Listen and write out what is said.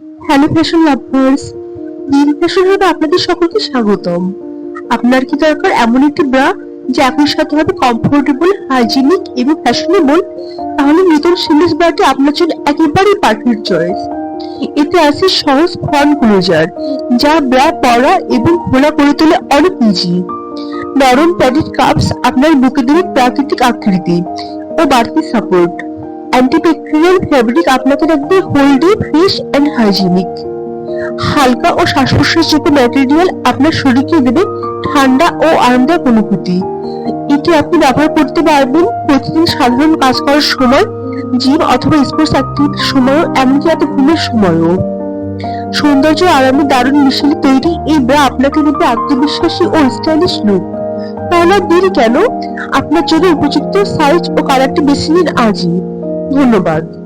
Hello fashion lovers দিন fashion হবে আপনাদের সকলকে স্বাগতম। আপনার কি দরকার এমন একটি ব্রা যা একই সাথে হবে কমফোর্টেবল হাইজিনিক এবং ফ্যাশনেবল তাহলে নতুন সিমলেস ব্রাটি আপনার জন্য একেবারেই পারফেক্ট চয়েস এতে আছে সহজ ফ্রন্ট ক্লোজার যা ব্রা পরা এবং খোলা করে তোলে অনেক ইজি নরম প্যাডেড কাপস আপনার বুকে দেবে প্রাকৃতিক আকৃতি ও বাড়তি সাপোর্ট অ্যান্টিব্যাকটেরিয়াল ফ্যাব্রিক আপনাকে রাখবে হোল্ডে ফ্রেশ অ্যান্ড হাইজিনিক হালকা ও শ্বাস প্রশ্বাসযোগ্য ম্যাটেরিয়াল আপনার শরীরকে দেবে ঠান্ডা ও আরামদায়ক অনুভূতি। এটি আপনি ব্যবহার করতে পারবেন প্রতিদিন সাধারণ কাজ করার সময় জিম অথবা স্পোর্টস অ্যাক্টিভিটির সময়ও, এমনকি এত ঘুমের সময়ও। সৌন্দর্য আরামে দারুণ মিশেলে তৈরি এই ব্রা আপনাকে দেবে আত্মবিশ্বাসী ও স্টাইলিশ লুক তাহলে দেরি কেন? আপনার জন্য উপযুক্ত সাইজ ও কালারটি বেছে নিন আজই। ধন্যবাদ।